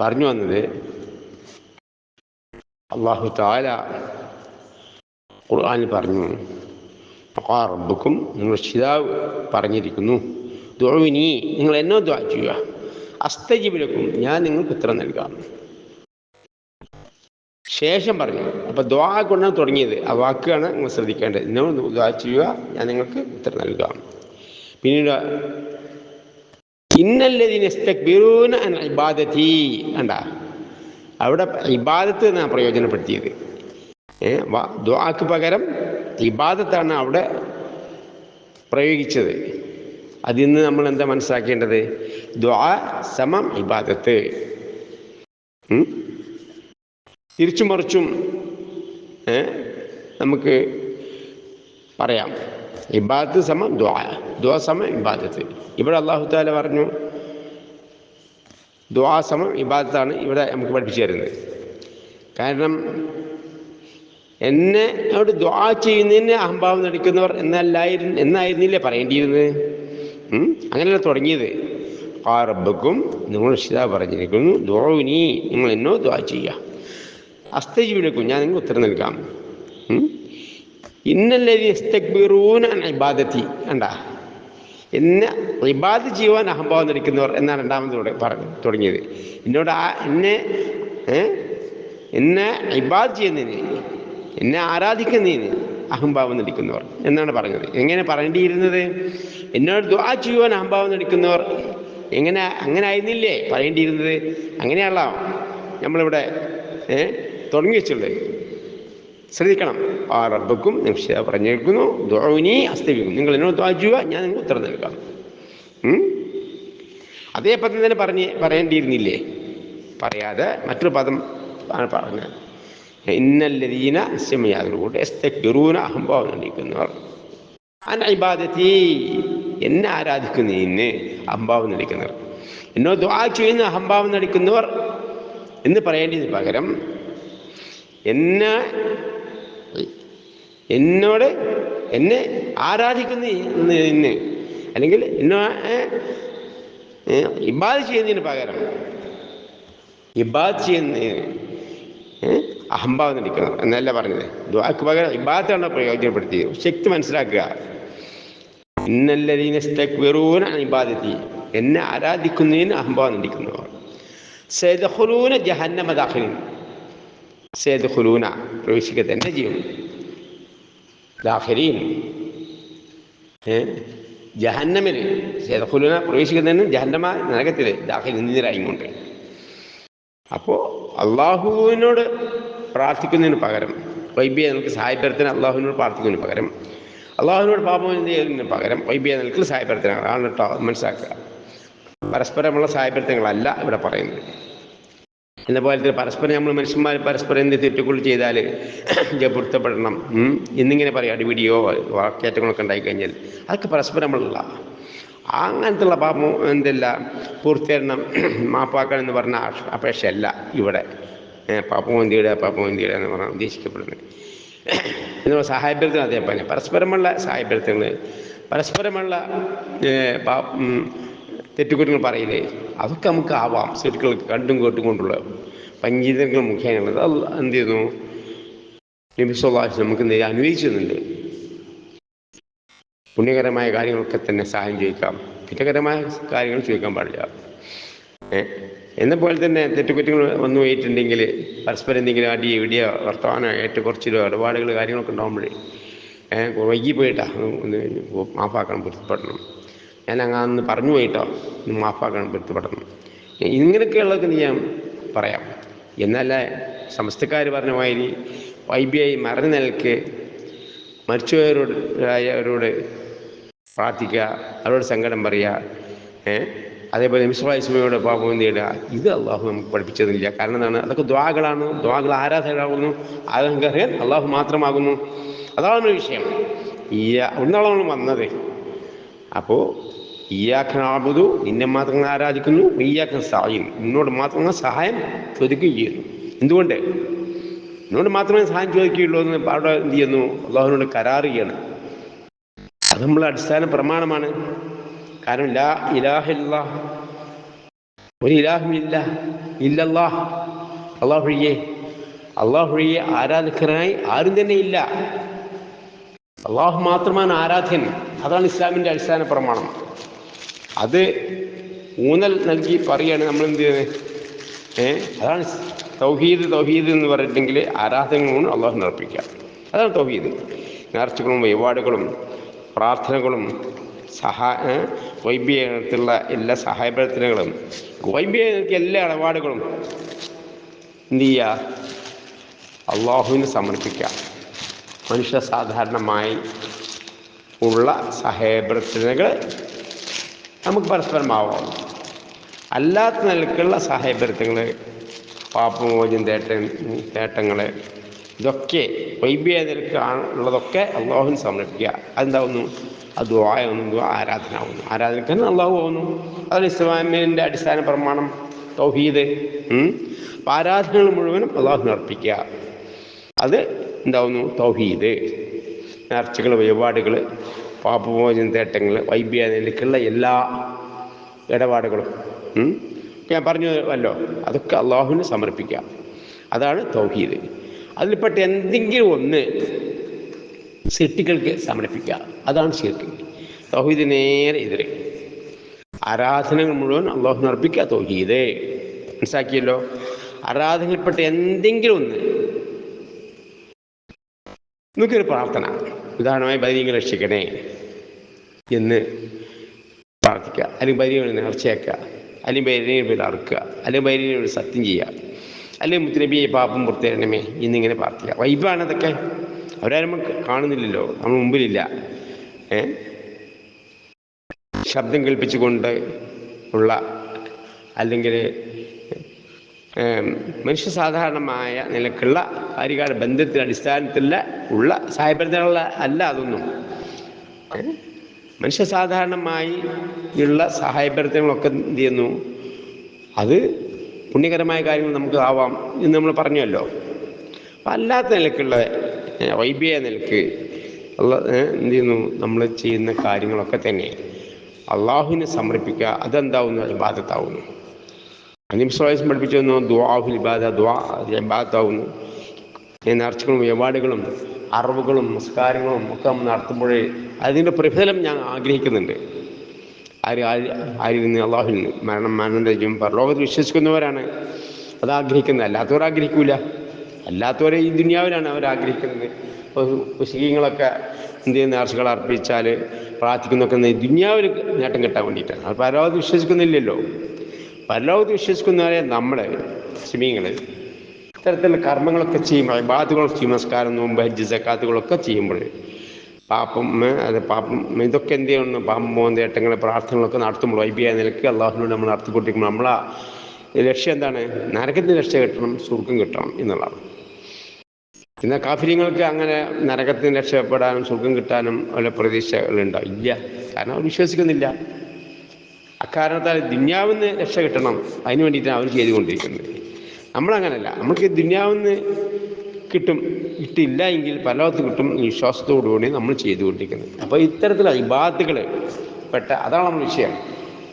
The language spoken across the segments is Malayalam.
പറഞ്ഞു വന്നത് അള്ളാഹു താല ഖുർആാനിൽ പറഞ്ഞു ആ റബ്ബുക്കും രക്ഷിതാവ് പറഞ്ഞിരിക്കുന്നു ദുഴുവിനി നിങ്ങൾ എന്നോ ദ്വാ ചെയ്യുക അസ്തജീബിലക്കും ഞാൻ നിങ്ങൾക്ക് ഉത്തരം നൽകാം. ശേഷം പറഞ്ഞു അപ്പൊ ദ്വാ കൊണ്ടാണ് തുടങ്ങിയത് ആ വാക്കാണ് നിങ്ങൾ ശ്രദ്ധിക്കേണ്ടത് നിങ്ങൾ ദ്വാ ചെയ്യുക ഞാൻ നിങ്ങൾക്ക് ഉത്തരം നൽകാം. പിന്നീട് കണ്ട? അവിടെ ഇബാദത്ത് എന്നാണ് പ്രയോജനപ്പെടുത്തിയത്? ദ്വാക്ക് പകരം ഇബാദത്താണ് അവിടെ പ്രയോഗിച്ചത്. അതിൽ നിന്ന് നമ്മൾ എന്താ മനസ്സിലാക്കേണ്ടത്? ദ്വാ സമം ഇബാദത്ത്. തിരിച്ചും മറിച്ചും നമുക്ക് പറയാം. ഇബാദത്ത് സമം ദ്വാ ദ്വാ സമം ഇബാദത്ത്. ഇവിടെ അള്ളാഹു താല പറഞ്ഞു ദ്വാ സമം ഇബാദത്താണ് ഇവിടെ നമുക്ക് പഠിപ്പിച്ചു തരുന്നത്. കാരണം എന്നെ അവിടെ ദ്വാ ചെയ്യുന്നതിന് അഹംഭാവം നടിക്കുന്നവർ എന്നല്ലായിരുന്നു എന്നായിരുന്നില്ലേ പറയേണ്ടിയിരുന്നത്? അങ്ങനെയല്ല തുടങ്ങിയത്. ആ റബ്ബക്കും നിങ്ങൾ രക്ഷിതാ പറഞ്ഞിരിക്കുന്നു ദ്വാവിനി നിങ്ങൾ എന്നോ ദ്വാ ചെയ്യുക. അസ്ഥജീവിനെക്കും ഞാൻ നിങ്ങൾക്ക് ഉത്തരം നൽകാം. ഇബാദത്തി. കണ്ട? എന്നെ ഇബാദ് ചെയ്യുവാൻ അഹംഭാവം നടിക്കുന്നവർ എന്നാണ് രണ്ടാമതോടെ പറഞ്ഞു തുടങ്ങിയത്. എന്നോട് ആ എന്നെ? എന്നെ ഇബാദ് ചെയ്യുന്നതിന് എന്നെ ആരാധിക്കുന്നതിന് അഹംഭാവം നടിക്കുന്നവർ എന്നാണ് പറഞ്ഞത്. എങ്ങനെ പറയേണ്ടിയിരുന്നത്? എന്നോട് ദ്വാ ചെയ്യുവാൻ അഹംഭാവം നടിക്കുന്നവർ എങ്ങനെ അങ്ങനെ ആയിരുന്നില്ലേ പറയേണ്ടിയിരുന്നത്? അങ്ങനെയാണല്ലോ നമ്മളിവിടെ തുടങ്ങി വെച്ചുള്ളത് ശ്രദ്ധിക്കണം. ആ റബ്ബക്കും നിക്ഷേപ പറഞ്ഞേക്കുന്നു. ദ്വാനി അസ്തവിക്കും നിങ്ങൾ എന്നോട് ദ്വാ ചെയ്യുക ഞാൻ നിങ്ങൾക്ക് ഉത്തരം നൽകാം. അതേ പദം തന്നെ പറഞ്ഞ് പറയേണ്ടിയിരുന്നില്ലേ? പറയാതെ മറ്റൊരു പദം ആണ് പറഞ്ഞത്. ഇന്നല്ലതീന അസ്യമയാതിലൂടെ എസ്തൂന അഹംഭാവം നടിക്കുന്നവർ അൻ എന്നെ ആരാധിക്കുന്നതിന് അഹംഭാവം നടിക്കുന്നവർ എന്നോ ദ്വാ ചെയ്യുന്ന അഹംഭാവം നടിക്കുന്നവർ എന്ന് പറയേണ്ടതിന് പകരം എന്നെ എന്നോട് എന്നെ ആരാധിക്കുന്ന അല്ലെങ്കിൽ എന്നോ ഇബാദ് ചെയ്യുന്നതിന് പകരം ഇബാദ് ചെയ്യുന്നതിന് അഹംഭാവം നടിക്കണം എന്നല്ല പറഞ്ഞത്. ദ്വാക്ക് പകരം ഇബാദത്താണ് പ്രയോജനപ്പെടുത്തിയത് ശക്തി മനസ്സിലാക്കുക. ഇന്നല്ലതീന അൻ ഇബാദത്തി. എന്നെ ആരാധിക്കുന്നതിന് അഹംഭാവം നടിക്കുന്നവർ സേദഹുലൂന ജഹന്നമ സേദഹുലൂന പ്രവേശിക്കുക തന്നെ ചെയ്യും ഏ? ജഹന്നമിൽ സേദഖുലൂന പ്രവേശിക്കുന്നതിന് ജഹന്നമ നരകത്തിൽ ദാഖിൽ നിന്നിരായും കൊണ്ട് അപ്പോൾ അള്ളാഹുവിനോട് പ്രാർത്ഥിക്കുന്നതിന് പകരം വൈബിയ നിനക്ക് സഹായപ്പെടുത്തിന് അള്ളാഹുവിനോട് പ്രാർത്ഥിക്കുന്നതിന് പകരം അള്ളാഹുവിനോട് പാപം ചെയ്യുന്നതിന് പകരം വൈബിയ നിനക്ക് ആണ് കേട്ടോ മനസ്സിലാക്കുക. പരസ്പരമുള്ള സഹായപ്പെടുത്തങ്ങളല്ല ഇവിടെ പറയുന്നത്. എന്ന പോലെ തന്നെ പരസ്പരം നമ്മൾ മനുഷ്യന്മാർ പരസ്പരം എന്ത് തെറ്റുകൾ ചെയ്താൽ പൊരുത്തപ്പെടണം. എന്നിങ്ങനെ പറയും. അടിപിടിയോ വാക്കേറ്റങ്ങളൊക്കെ ഉണ്ടായിക്കഴിഞ്ഞാൽ അതൊക്കെ പരസ്പരം നമ്മളുള്ള. അങ്ങനത്തുള്ള പാപം എന്തല്ല? പൂർത്തീകരണം മാപ്പാക്കണം എന്ന് പറഞ്ഞ അപേക്ഷയല്ല ഇവിടെ. പാപ്പമന്തിയുടെ പാപ്പമന്തിയുടെ എന്ന് പറഞ്ഞാൽ ഉദ്ദേശിക്കപ്പെടുന്നത്. എന്നുള്ള സഹായപ്പെടുത്തൽ അതേപോലെ. പരസ്പരമുള്ള സഹായപ്പെടുത്തുന്നത് പരസ്പരമുള്ള തെറ്റുകുറ്റങ്ങൾ പറയില്ലേ? അതൊക്കെ നമുക്ക് ആവാം. ശരിക്കും കണ്ടും കേട്ടും കൊണ്ടുള്ള പഞ്ചീതങ്ങൾ മുഖേനയുള്ളത്. അത് എന്ത് ചെയ്യുന്നു? നബിസ്വല്ലാസ് നമുക്ക് നേരെ അനുവദിച്ചു പുണ്യകരമായ കാര്യങ്ങളൊക്കെ തന്നെ സഹായം ചോദിക്കാം. കുറ്റകരമായ കാര്യങ്ങൾ ചോദിക്കാൻ പാടില്ല. ഏ? എന്ന പോലെ തന്നെ തെറ്റുകുറ്റങ്ങൾ വന്നു പോയിട്ടുണ്ടെങ്കിൽ പരസ്പരം എന്തെങ്കിലും അടി ഇടിയ വർത്തമാനം ഏറ്റവും കുറച്ചിലോ ഇടപാടുകൾ കാര്യങ്ങളൊക്കെ ഉണ്ടാകുമ്പോഴേ വൈകി പോയിട്ടാ ഒന്ന് മാപ്പാക്കണം പൊരുത്തപ്പെടണം. ഞാൻ അങ്ങനെ പറഞ്ഞു പോയിട്ടോ. മാപ്പാക്കണം പൊരുത്തപ്പെടണം ഇങ്ങനെയൊക്കെയുള്ളതൊക്കെ ഞാൻ പറയാം. എന്നല്ല സമസ്തക്കാർ പറഞ്ഞ മാതിരി ഐ മറഞ്ഞ നിലയ്ക്ക് മരിച്ചവരോട് ആയവരോട് പ്രാർത്ഥിക്കുക അവരോട് സങ്കടം പറയുക അതേപോലെ മിസ്വാസ്മയോട് പാപം നേടുക ഇത് അള്ളാഹു നമുക്ക് പഠിപ്പിച്ചതില്ല. കാരണം എന്താണ്? അതൊക്കെ ദ്വാകളാണ്. ദ്വാകൾ ആരാധകരാകുന്നു ആരാധകൻ അള്ളാഹു മാത്രമാകുന്നു. അതാണ് വിഷയം. ഈ നമ്മൾ വന്നത്. അപ്പോൾ ഈയാഖനാബുദു നിന്നെ മാത്രം ആരാധിക്കുന്നു ഈയാഖൻ സഹായം നിന്നോട് മാത്രം സഹായം ചോദിക്കുകയും ചെയ്യുന്നു. എന്തുകൊണ്ട്? എന്നോട് മാത്രമേ സഹായം ചോദിക്കുകയുള്ളൂ എന്ന് അവിടെ എന്ത് ചെയ്യുന്നു? അള്ളാഹുവിനോട് കരാറുകയാണ് അത് നമ്മളെ അടിസ്ഥാന പ്രമാണമാണ്. കാരണം ലാ ഇലാഹില്ല ഒരു ഇലാഹുമില്ല ഇല്ലല്ലാ. അള്ളാഹുഴിയെ അള്ളാഹുഴിയെ ആരാധകനായി ആരും തന്നെ ഇല്ല. അള്ളാഹു മാത്രമാണ് ആരാധ്യൻ അതാണ് ഇസ്ലാമിന്റെ അടിസ്ഥാന പ്രമാണം അത് ഊന്നൽ നൽകി പറയാണ് നമ്മൾ എന്ത് ചെയ്യുന്നത് ഏ? അതാണ് തൗഹീദ് തൗഹീദ് എന്ന് പറഞ്ഞിട്ടുണ്ടെങ്കിൽ ആരാധനകളും അള്ളാഹു നിർപ്പിക്കുക അതാണ് തൗഹീദ്. നേർച്ചകളും വഴിപാടുകളും പ്രാർത്ഥനകളും സഹാ ഏ? വൈബ്യത്തിലുള്ള എല്ലാ സഹായപ്രവർത്തനങ്ങളും വൈബ്യങ്ങൾക്ക് എല്ലാ ഇടപാടുകളും എന്ത് ചെയ്യുക? അള്ളാഹുവിന് സമർപ്പിക്കുക. മനുഷ്യ സാധാരണമായി ഉള്ള സഹായപ്രവർത്തനങ്ങൾ നമുക്ക് പരസ്പരമാവാം. അല്ലാത്ത നിലക്കുള്ള സഹേബ്രത്തങ്ങൾ പാപമോചനം തേട്ട തേട്ടങ്ങൾ ഇതൊക്കെ വൈബ്യ നിലയ്ക്ക് ഉള്ളതൊക്കെ അള്ളാഹുവിന് സമർപ്പിക്കുക. അതെന്താവുന്നു? അത് ദ്വായാവുന്നു ആരാധന ആവുന്നു ആരാധനക്കാരൻ അള്ളാഹു ആവുന്നു അതാണ് ഇസ്ലാമിന്റെ അടിസ്ഥാന പ്രമാണം തൗഹീദ് അപ്പം ആരാധനകൾ മുഴുവനും അള്ളാഹുവിന് അർപ്പിക്കുക. അത് എന്താവുന്നു? തൗഹീദ്. നേർച്ചകൾ വഴിപാടുകൾ പാപ്പമോചന തേട്ടങ്ങൾ വൈബ്യാനിലേക്കുള്ള എല്ലാ ഇടപാടുകളും. ഞാൻ പറഞ്ഞു അല്ലോ അതൊക്കെ അള്ളാഹുവിന് സമർപ്പിക്കാം അതാണ് തൗഹീദ്. അതിൽപ്പെട്ട എന്തെങ്കിലും ഒന്ന് സിട്ടികൾക്ക് സമർപ്പിക്കുക. അതാണ് ശിർക്ക്. തൗഹീദ് നേരെ എതിരെ. ആരാധനകൾ മുഴുവൻ അള്ളാഹുവിന് അർപ്പിക്കുക തൗഹീദ്. മനസ്സിലാക്കിയല്ലോ? ആരാധനയിൽപ്പെട്ട എന്തെങ്കിലും ഒന്ന്. നമുക്കൊരു പ്രാർത്ഥന. ഉദാഹരണമായി ബൈരിങ്ങൾ രക്ഷിക്കണേ എന്ന് പ്രാർത്ഥിക്കുക. അല്ലെങ്കിൽ ബൈരികൾ നേർച്ചയാക്കുക അല്ലെങ്കിൽ ബൈരിനെ പേര് അറുക്കുക. അല്ലെങ്കിൽ ബൈരിനെ ഒരു സത്യം ചെയ്യുക. അല്ലെങ്കിൽ മുത്തനബിയെ പാപം പുറത്തേരണമേ എന്നിങ്ങനെ പ്രാർത്ഥിക്കുക. വൈബാണ് അതൊക്കെ. അവരാരും കാണുന്നില്ലല്ലോ. നമ്മൾ മുമ്പിലില്ല. ഏ? ശബ്ദം കേൾപ്പിച്ചുകൊണ്ട് ഉള്ള അല്ലെങ്കിൽ മനുഷ്യ സാധാരണമായ നിലക്കുള്ള കാര്യകാല ബന്ധത്തിന്റെ അടിസ്ഥാനത്തിലുള്ള ഉള്ള സഹായപ്പെടുത്താനുള്ള അല്ല അതൊന്നും. മനുഷ്യ സാധാരണമായി ഉള്ള സഹായപ്പെടുത്തങ്ങളൊക്കെ എന്ത് ചെയ്യുന്നു? അത് പുണ്യകരമായ കാര്യങ്ങൾ നമുക്ക് ആവാം എന്ന് നമ്മൾ പറഞ്ഞല്ലോ. അപ്പം അല്ലാത്ത നിലക്കുള്ള വൈബിയ നിലയ്ക്ക് ഉള്ള എന്ത് ചെയ്യുന്നു? നമ്മൾ ചെയ്യുന്ന കാര്യങ്ങളൊക്കെ തന്നെ അള്ളാഹുവിനെ സമർപ്പിക്കുക അതെന്താവുന്നു? ഇബാദത്താവുന്നു അനിംസ്വയം പഠിപ്പിച്ചു ദ്വാഹുൽ ഇബാദ ദ്വാ ഇബാദത്താവുന്നു ഈ നേർച്ചകളും ഇടപാടുകളും അറിവുകളും നമസ്കാരങ്ങളും ഒക്കെ നടത്തുമ്പോഴേ അതിന്റെ പ്രതിഫലം ഞാൻ ആഗ്രഹിക്കുന്നുണ്ട്. ആര് ആര് നിന്ന്? അള്ളാഹുൽ നിന്ന്. മരണം മരണജീവൻ പരലോകത്ത് വിശ്വസിക്കുന്നവരാണ്. അത് ആഗ്രഹിക്കുന്നത്. അല്ലാത്തവർ ആഗ്രഹിക്കൂല. അല്ലാത്തവരെ ഈ ദുനിയാവിലാണ് അവർ ആഗ്രഹിക്കുന്നത്. മുസ്ലിങ്ങളൊക്കെ എന്ത് ചെയ്യുന്ന? നേർച്ചകൾ അർപ്പിച്ചാൽ പ്രാർത്ഥിക്കുന്നൊക്കെ ദുനിയാവിൽ നേട്ടം കിട്ടാൻ വേണ്ടിയിട്ടാണ്. അത് വിശ്വസിക്കുന്നില്ലല്ലോ. പരലോകത്ത് വിശ്വസിക്കുന്നവരെ നമ്മൾ മുസ്ലിമീങ്ങൾ ഇത്തരത്തിലുള്ള കർമ്മങ്ങളൊക്കെ ചെയ്യുമ്പോൾ ഇബാദുകളൊക്കെ ചെയ്യും നമസ്കാരം നോമ്പ് ഹജ്ജ് സക്കാത്തുകളൊക്കെ ചെയ്യുമ്പോൾ. പാപ്പം അത് പാപ്പം ഇതൊക്കെ എന്ത് ചെയ്യണം? പാപം പോകുന്ന ഏട്ടങ്ങളെ പ്രാർത്ഥനകളൊക്കെ നടത്തുമ്പോൾ വൈബിയായ നിലയ്ക്ക് അള്ളാഹുനോട് നമ്മൾ നടത്തിക്കൊണ്ടിരിക്കുമ്പോൾ നമ്മളാ ലക്ഷ്യം എന്താണ്? നരകത്തിന് രക്ഷ കിട്ടണം സുഖം കിട്ടണം എന്നുള്ളതാണ്. പിന്നെ കാഫര്യങ്ങൾക്ക് അങ്ങനെ നരകത്തിന് രക്ഷപ്പെടാനും സുഖം കിട്ടാനും വല്ല പ്രതീക്ഷകളുണ്ടോ? ഇല്ല. കാരണം അവർ വിശ്വസിക്കുന്നില്ല. അക്കാരണത്താൽ ദുന്യാവിന്ന് രക്ഷ കിട്ടണം. അതിന് വേണ്ടിയിട്ടാണ് അവർ ചെയ്തുകൊണ്ടിരിക്കുന്നത്. നമ്മളങ്ങനല്ല. നമുക്ക് ദുന്യാവിന്ന് കിട്ടും കിട്ടില്ല എങ്കിൽ പലവത്ത് കിട്ടും വിശ്വാസത്തോടുകൂടി നമ്മൾ ചെയ്തുകൊണ്ടിരിക്കുന്നത്. അപ്പോൾ ഇത്തരത്തിലുള്ള ഇബാദത്തുകൾ പെട്ട അതാണ് നമ്മുടെ വിഷയം.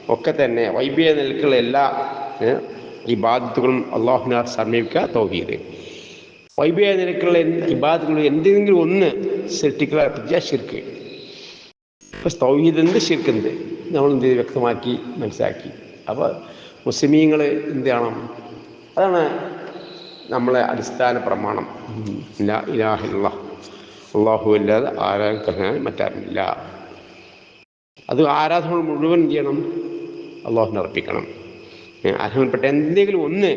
ഒക്കെ തന്നെ വൈബിയ നിലക്കുള്ള എല്ലാ ഈ ഇബാദത്തുകളും അള്ളാഹുനാർ സമീപിക്കുക തൗഹീദ്. വൈബിയ നിലക്കുള്ള ഇബാദത്തുകൾ എന്തെങ്കിലും ഒന്ന് സൃഷ്ടിക്കുക അർപ്പിക്കുക ശിർക്ക്. ഇപ്പം തൗഹീദ് എന്ത് നമ്മൾ എന്ത് ചെയ്തു? വ്യക്തമാക്കി മനസ്സിലാക്കി. അപ്പോൾ മുസ്ലിമീങ്ങൾ എന്ത് ചെയ്യണം? അതാണ് നമ്മളെ അടിസ്ഥാന പ്രമാണം. ഇല്ല ഇലാഹില്ല അള്ളാഹു അല്ലാതെ ആരാധന മറ്റാരുമില്ല. അത് ആരാധന മുഴുവൻ ചെയ്യണം? അള്ളാഹുവിനെ അർപ്പിക്കണം. അർഹമപ്പെട്ട എന്തെങ്കിലും ഒന്ന്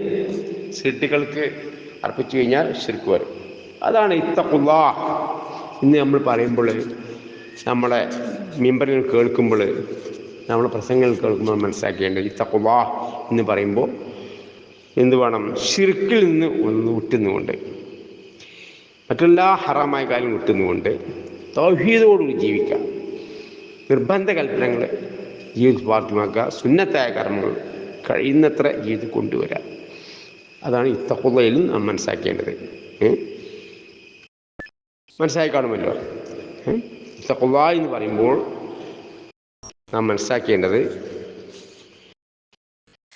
സൃഷ്ടികൾക്ക് അർപ്പിച്ചു കഴിഞ്ഞാൽ ശരിക്ക് വരും. അതാണ് ഇത്തക്കുള്ള ഇന്ന് നമ്മൾ പറയുമ്പോൾ നമ്മളെ മിമ്പറിൽ കേൾക്കുമ്പോൾ നമ്മൾ പ്രസംഗങ്ങൾ കേൾക്കുമ്പോൾ മനസ്സിലാക്കേണ്ടത് തക്കുവ എന്ന് പറയുമ്പോൾ എന്ത് വേണം? ഷിർക്കിൽ നിന്ന് ഒന്ന് വിട്ടുന്നുകൊണ്ട് മറ്റെല്ലാ ഹറാമായ കാര്യം വിട്ടുന്നുകൊണ്ട് തൗഹീദോടുകൂടി ജീവിക്കുക. നിർബന്ധ കൽപ്പനകൾ ജീവിതത്തിൽ പാർട്ടിമാക്കുക. സുന്നത്തായ കർമ്മങ്ങൾ കഴിയുന്നത്ര ജീവിതത്തിൽ കൊണ്ടുവരാം അതാണ് ഇത്തക്കുള്ളയിൽ നാം മനസ്സിലാക്കേണ്ടത്? മനസ്സിലായി കാണുമല്ലോ? തക്കുവ എന്ന് പറയുമ്പോൾ നാം മനസ്സിലാക്കേണ്ടത്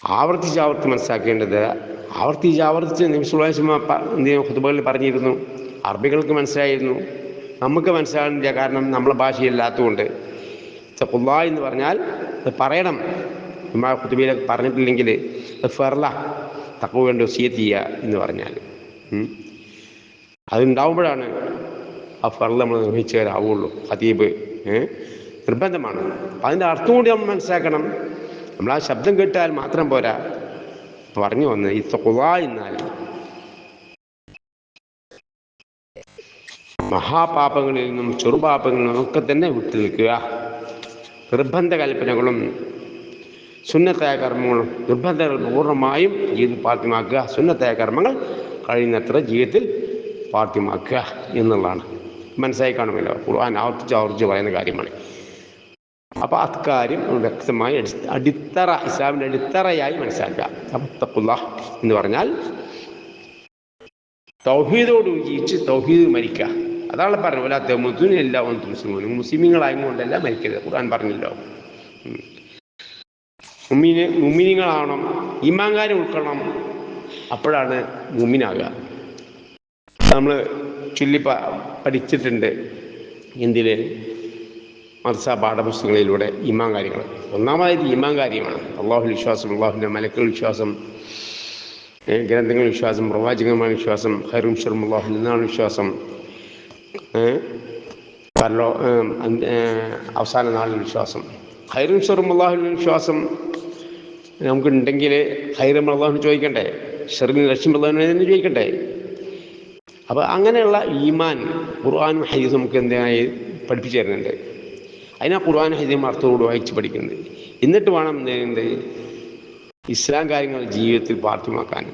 ആവർത്തിച്ച് ആവർത്തി മനസ്സിലാക്കേണ്ടത് ആവർത്തിച്ച് ആവർത്തിച്ച് ഹുതുബകളിൽ പറഞ്ഞിരുന്നു. അറബികൾക്ക് മനസ്സിലായിരുന്നു. നമുക്ക് മനസ്സിലാകുന്നില്ല കാരണം നമ്മളെ ഭാഷയില്ലാത്തതുകൊണ്ട്. തഖുല്ല എന്ന് പറഞ്ഞാൽ അത് പറയണം. ഉമ്മാ കുത്തുബയിലൊക്കെ പറഞ്ഞിട്ടില്ലെങ്കിൽ അത് ഫെർല തക്കു വേണ്ട വസീയത്ത് ചെയ്യുക എന്ന് പറഞ്ഞാൽ. അതുണ്ടാവുമ്പോഴാണ് ആ ഫെർല നമ്മൾ നിർവഹിച്ചവരാവുള്ളൂ ഹതീബ് ഏഹ് നിർബന്ധമാണ്. അതിന്റെ അർത്ഥം കൂടി നമ്മൾ മനസ്സിലാക്കണം. നമ്മൾ ആ ശബ്ദം കേട്ടാൽ മാത്രം പോരാ. പറഞ്ഞു വന്ന് ഈ തൊവാ എന്നാൽ. മഹാപാപങ്ങളിൽ നിന്നും ചെറുപാപങ്ങളിൽ നിന്നും ഒക്കെ തന്നെ വിട്ടു നിൽക്കുക നിർബന്ധ കൽപ്പനകളും സുന്നത്തായ കർമ്മങ്ങളും നിർബന്ധങ്ങൾ പൂർണമായും ജീവിതത്തിൽ പാർട്ടിമാക്കുക സുന്നത്തായ കർമ്മങ്ങൾ കഴിയുന്നത്ര ജീവിതത്തിൽ പാർട്ടിമാക്കുക എന്നുള്ളതാണ്. മനസ്സിലായി കാണുമല്ലോ? ഖുർആൻ ആവർത്തിച്ച് ആവർത്തിച്ച് പറയുന്ന കാര്യമാണ്. അപ്പോൾ അക്കാര്യം വ്യക്തമായി അടി അടിത്തറ ഇസ്ലാമിന്റെ അടിത്തറയായി മനസ്സിലാക്കുക. എന്ന് പറഞ്ഞാൽ തൗഹീദോട് ജീവിച്ച് തൗഹീദ് മരിക്കുക. അതാണ് പറഞ്ഞത്. പോലെ തെമുദ്ദിന് എല്ലാം മുസ്ലിമും മുസ്ലിമീങ്ങളായതുകൊണ്ടല്ല മരിക്കരുത്. ഖുർആൻ പറഞ്ഞല്ലോ. മുമ്മിന് മുമ്മിനിങ്ങളാവണം. ഇമാങ്കാരം ഉൾക്കൊള്ളണം. അപ്പോഴാണ് മുമ്മിനാകുക നമ്മൾ ചൊല്ലി പഠിച്ചിട്ടുണ്ട്. എന്തിൽ മർസ പാഠപുസ്തകങ്ങളിലൂടെ ഇമാൻ കാര്യങ്ങൾ. ഒന്നാമതായത് ഇമാൻ കാര്യമാണ്. അള്ളാഹു വിശ്വാസം അള്ളാഹുവിന്റെ മലക്കൾ വിശ്വാസം ഗ്രന്ഥങ്ങൾ വിശ്വാസം പ്രവാചകമായ വിശ്വാസം ഹൈറും ഷറും അള്ളാഹു എന്നാണ് വിശ്വാസം പരലോ അവസാന നാളിൽ വിശ്വാസം. ഹൈറും ഷറും അള്ളാഹുവിന്റെ വിശ്വാസം നമുക്കുണ്ടെങ്കിൽ ഹൈറും അള്ളാഹുവിന് ചോദിക്കണ്ടേ? ഷെറിന് ലക്ഷ്യം അള്ളാഹുവിനെ ചോദിക്കണ്ടേ? അപ്പോൾ അങ്ങനെയുള്ള ഈമാൻ ഖുർആാനും ഹൈസും നമുക്ക് എന്തായി പഠിപ്പിച്ചു തരുന്നുണ്ട്? അതിനാ ഖുർആൻ ഹദീം അർത്ഥത്തോട് വായിച്ച് പഠിക്കുന്നത്. എന്നിട്ട് വേണം എന്ത്? ഇസ്ലാം കാര്യങ്ങൾ ജീവിതത്തിൽ പാർത്ഥ്യമാക്കാൻ.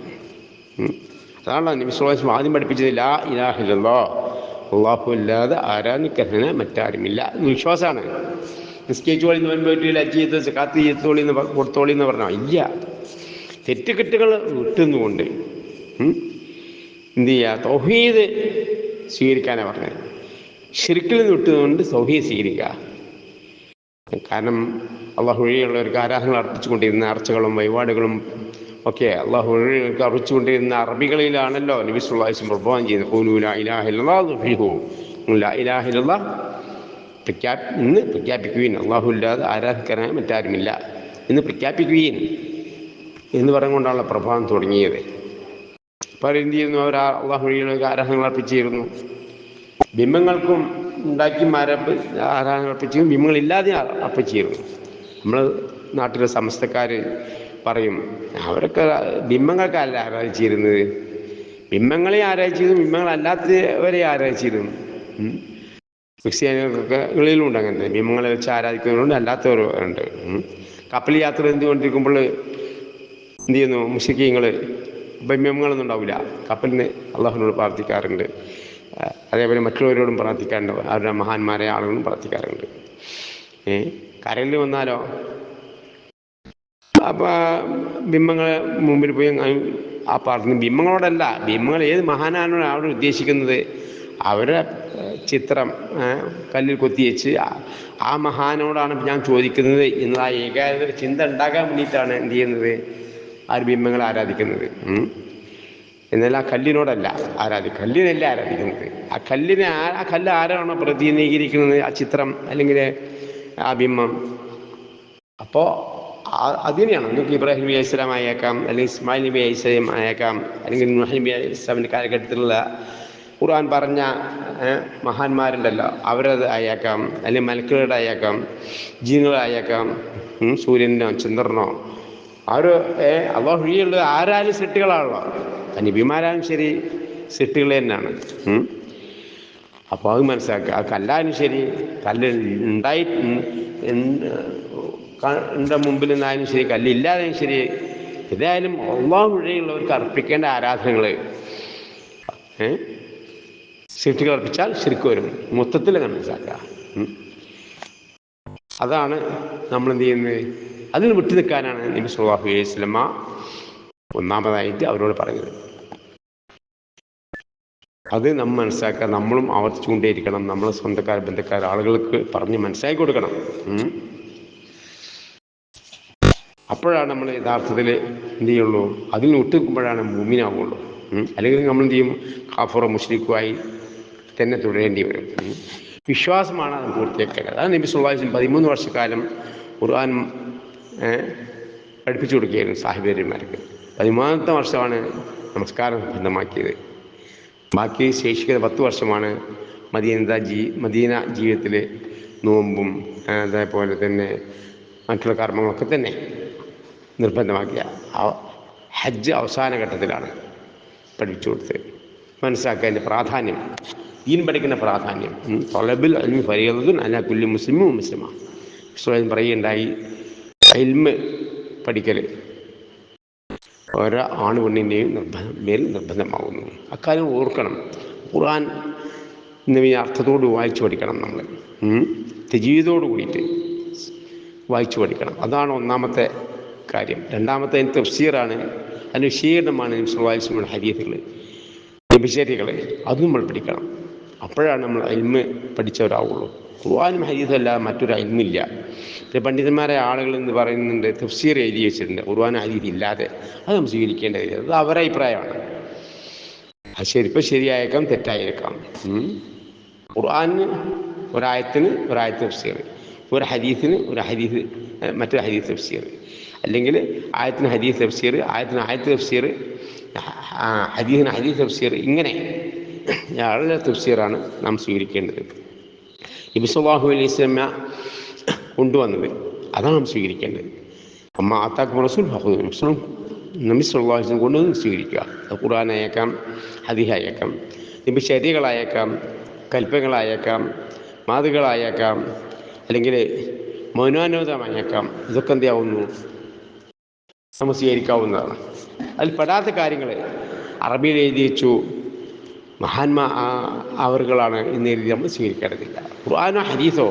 അതാണല്ലോ നിമിഷം ആദ്യം പഠിപ്പിച്ചത് ലാ ഇലാഹില്ലല്ലോ അള്ളാഹു അല്ലാതെ ആരാധിക്കലിന് മറ്റാരുമില്ല വിശ്വാസമാണ്. വിശ്വാസമാണ് നിസ്കരിച്ചോളി എന്ന് പറയുമ്പോൾ ലജ്ജ ചെയ്ത് കാത്ത് ചെയ്തോളി എന്ന് കൊടുത്തോളി എന്ന് പറഞ്ഞാൽ ഇല്ല. തെറ്റുകെട്ടുകൾ വിട്ടുന്നുകൊണ്ട്. എന്ത് ചെയ്യുക തൗഹീദ് സ്വീകരിക്കാനാണ് പറഞ്ഞത്. ഷിർക്കിൽ നിന്ന് വിട്ടുകൊണ്ട് തൗഹീദ് സ്വീകരിക്കുക. കാരണം അള്ളാഹു വഴിയുള്ളവർക്ക് ആരാധനകൾ അർപ്പിച്ചുകൊണ്ടിരുന്ന അർച്ചകളും വഴിപാടുകളും ഒക്കെ അള്ളാഹു വഴികൾക്ക് അർപ്പിച്ചുകൊണ്ടിരുന്ന അറബികളിലാണല്ലോ നബി സുല്ലാസ്യം പ്രഭാവം ചെയ്യുന്നത് ഖൂലൂല ഇലാഹില്ലാഹു ഇലാഹില്ല പ്രഖ്യാപി ഇന്ന് പ്രഖ്യാപിക്കുകയും അള്ളാഹു ഇല്ലാതെ ആരാധിക്കാനായി മറ്റാരുമില്ല. എന്ന് പ്രഖ്യാപിക്കുകയും എന്ന് പറഞ്ഞുകൊണ്ടാണ് പ്രഭാവം തുടങ്ങിയത്. എന്ത് ചെയ്യുന്നു? അവർ അള്ളാഹു വഴികൾക്ക് ആരാധനകൾ അർപ്പിച്ചിരുന്നു. ബിംബങ്ങൾക്കും ഉണ്ടാക്കി മരപ്പ് ആരാധന അർപ്പിച്ചു ബിംബങ്ങളില്ലാതെ അർപ്പിച്ചിരുന്നു നമ്മൾ നാട്ടിലെ സമസ്തക്കാർ പറയും അവരൊക്കെ ബിംബങ്ങൾക്കല്ല ആരാധിച്ചിരുന്നത്. ബിംബങ്ങളെ ആരാധിച്ചിരുന്നു ബിംബങ്ങളല്ലാത്തവരെ ആരാധിച്ചിരുന്നു. ക്രിസ്ത്യാനികളിലും ക്രിസ്ത്യാനികൾക്കൊക്കെ അങ്ങനെ. ബിംബങ്ങളെ വെച്ച് ആരാധിക്കുന്നവരുണ്ട് അല്ലാത്തവരുണ്ട്. കപ്പൽ യാത്ര എന്തുകൊണ്ടിരിക്കുമ്പോൾ എന്ത് ചെയ്യുന്നു? മുസ്ലിങ്ങൾ ബിംബങ്ങളൊന്നും ഉണ്ടാവില്ല കപ്പലിന് അള്ളാഹുനോട് പ്രാർത്ഥിക്കാറുണ്ട്. അതേപോലെ മറ്റുള്ളവരോടും പ്രാർത്ഥിക്കാറുണ്ട്. അവരുടെ മഹാന്മാരെ ആളുകളും പ്രാർത്ഥിക്കാറുണ്ട്. ഏ? കരയിൽ വന്നാലോ? അപ്പോൾ ബിംബങ്ങളെ മുമ്പിൽ പോയി ആ പ്രാർത്ഥന. ബിംബങ്ങളോടല്ല ബിംബങ്ങൾ ഏത് മഹാനാണോ അവിടെ ഉദ്ദേശിക്കുന്നത്? അവരുടെ ചിത്രം കല്ലിൽ കൊത്തിവെച്ച് ആ- മഹാനോടാണ് ഞാൻ ചോദിക്കുന്നത് എന്ന ആ ഏകാഗ്രത ചിന്ത ഉണ്ടാക്കാൻ വേണ്ടിയിട്ടാണ് എന്ത് ചെയ്യുന്നത്? ആ ബിംബങ്ങളെ ആരാധിക്കുന്നത്. എന്നാൽ ആ കല്ലിനോടല്ല ആരാധി കല്ലിനല്ല ആരാധിക്കുന്നത് ആ കല്ലിനെ ആ കല്ല് ആരാണോ പ്രതിനിധീകരിക്കുന്നത്? ആ ചിത്രം അല്ലെങ്കിൽ ആ ബിംബം? അപ്പോൾ അതിനെയാണ് നമുക്ക് ഇബ്രാഹിം നബി അലിസ്ലാം ആയേക്കാം അല്ലെങ്കിൽ ഇസ്മായിൽ നബി അലിസ്ലാം ആയേക്കാം അല്ലെങ്കിൽ ഇബ്രാഹിം നബി അലിസ്ലാമിന്റെ കാലഘട്ടത്തിലുള്ള ഖുർആൻ പറഞ്ഞ മഹാന്മാരുണ്ടല്ലോ അവരത് ആയേക്കാം അല്ലെങ്കിൽ മലക്കുകളുടെ ആയേക്കാം ജീനുകളായേക്കാം സൂര്യനോ ചന്ദ്രനോ അവർ അള്ളാഹു വഴിയുള്ള ആരാലും സൃഷ്ടികളാണല്ലോ നബിമാരാലും ശരി സിട്ടുകൾ തന്നെയാണ്. അപ്പോൾ അത് മനസ്സിലാക്കുക. ആ കല്ലാനും ശരി കല്ല് ഉണ്ടായി എന്റെ മുമ്പിൽ നിന്നായാലും ശരി കല്ലില്ലാതെയും ശരി ഏതായാലും ഒന്നാം വഴിയുള്ളവർക്ക് അർപ്പിക്കേണ്ട ആരാധനകൾ സിട്ടുകൾ അർപ്പിച്ചാൽ ശരിക്കും വരും. മൊത്തത്തിൽ മനസ്സിലാക്കുക. അതാണ് നമ്മൾ എന്ത് ചെയ്യുന്നത്? അതിന് വിട്ടു നിൽക്കാനാണ് നബി സുല്ലാഹു അലൈഹി സ്വലമ ഒന്നാമതായിട്ട് അവരോട് പറഞ്ഞത് അത് നമ്മൾ മനസ്സിലാക്കുക നമ്മളും ആവർത്തിച്ചുകൊണ്ടേയിരിക്കണം. നമ്മളെ സ്വന്തക്കാർ ബന്ധക്കാർ ആളുകൾക്ക് പറഞ്ഞ് മനസ്സിലാക്കി കൊടുക്കണം. അപ്പോഴാണ് നമ്മൾ യഥാർത്ഥത്തിൽ എന്ത് ചെയ്യുള്ളൂ? അതിന് ഒട്ടുക്കുമ്പോഴാണ് മൂമിനാവുള്ളൂ. അല്ലെങ്കിൽ നമ്മൾ എന്ത് ചെയ്യും? ഖാഫുറ മുസ്ലിക്കുമായി തന്നെ തുടരേണ്ടി വരും. വിശ്വാസമാണ് അത് പൂർത്തിയാക്കേണ്ടത്. അതാണ് നബി സുല്ലാസ്ലം പതിമൂന്ന് വർഷക്കാലം ഖുർആൻ പഠിപ്പിച്ചു കൊടുക്കുകയായിരുന്നു സാഹിബര്യന്മാർക്ക് പതിമൂന്നാമത്തെ വർഷമാണ് നമസ്കാരം സ്വന്തമാക്കിയത് ബാക്കി ശേഷിക്കുന്ന പത്ത് വർഷമാണ് മദീന ജീ മദീന ജീവിതത്തിൽ നോമ്പും അതേപോലെ തന്നെ മറ്റുള്ള കർമ്മങ്ങളൊക്കെ തന്നെ നിർബന്ധമാക്കിയ ഹജ്ജ് അവസാന ഘട്ടത്തിലാണ് പഠിപ്പിച്ചു കൊടുത്തത്. മനസ്സിലാക്കുക അതിന്റെ പ്രാധാന്യം. ദീൻ പഠിക്കുന്ന പ്രാധാന്യം. തൊലബിൽ അൽമി ഫരീദുൻ അല്ല കുല്ലി മുസ്ലിമും മുസ്ലിമാണ് പറയുകയുണ്ടായി. അൽമ് പഠിക്കൽ ഓരോ ആണ് പെണ്ണിന്റെയും നിർബന്ധം മേൽ നിർബന്ധമാകുന്നു. അക്കാര്യം ഓർക്കണം. ഖുർആൻ എന്നിവ അർത്ഥത്തോട് വായിച്ചു പഠിക്കണം നമ്മൾ ജീവിതത്തോട് കൂടിയിട്ട് വായിച്ചു പഠിക്കണം. അതാണ് ഒന്നാമത്തെ കാര്യം. രണ്ടാമത്തെ അതിന് തഫ്സീറാണ്. അതിന് വിശീകരണമാണ് വായിച്ചുള്ള ഹരിയതകൾ വ്യഭിചര്യകൾ അതും നമ്മൾ പഠിക്കണം. അപ്പോഴാണ് നമ്മൾ അൽമ് പഠിച്ചവരാവുള്ളൂ. ഖുർആാനും ഹരീതും അല്ലാതെ മറ്റൊരു അൽമില്ല. പണ്ഡിതന്മാരെ ആളുകൾ എന്ന് പറയുന്നുണ്ട് തഫ്സീർ എഴുതി വെച്ചിട്ടുണ്ട്. ഖുർആൻ ഹരീത് ഇല്ലാതെ. അത് നമ്മൾ സ്വീകരിക്കേണ്ടതില്ല അത് അവരുടെ അഭിപ്രായമാണ്. അത് ശരിപ്പം ശരിയായേക്കാം തെറ്റായേക്കാം. ഖുർആാനിന് ഖുർആന് ഒരായത്തിന് ഒരായത്ത് തഫ്സീർ. ഒരു ഹദീസിന് ഒരു ഹദീസ് മറ്റൊരു ഹദീസ് തഫ്സീർ. അല്ലെങ്കിൽ ആയത്തിന് ഹദീസ് തഫ്സീർ ആയത്തിന് ആയത്ത് തഫ്സീർ ഹദീസിന് ഹദീസ് തഫ്സീർ ഇങ്ങനെ. ആളുടെ തഫ്സീറാണ് നാം സ്വീകരിക്കേണ്ടത്. ഇബിസ്വല്ലാഹു അലൈഹി സ്വലമ കൊണ്ടുവന്നത്. അതാണ് നാം സ്വീകരിക്കേണ്ടത്. അമ്മ ആത്താക്ക് റസൂൽ മുസ്ലിം. നബി സല്ലല്ലാഹു അലൈഹി വസല്ലം കൊണ്ടുവന്ന് സ്വീകരിക്കുക. അത് ഖുർആനായേക്കാം ഹദീഹായേക്കാം നബി ശരികളായേക്കാം കൽപ്പങ്ങളായേക്കാം മാതൃകളായേക്കാം അല്ലെങ്കിൽ മൗനാനോദമായേക്കാം ഇതൊക്കെ എന്തിയാവുന്നു നമ്മൾ സ്വീകരിക്കാവുന്നതാണ്. അതിൽ പെടാത്ത കാര്യങ്ങൾ അറബിയിൽ എഴുതി വെച്ചു മഹാന്മാ അവറുകളാണ് എന്ന രീതി നമ്മൾ സ്വീകരിക്കേണ്ടതില്ല. ഖുർആാനോ ഹദീസോ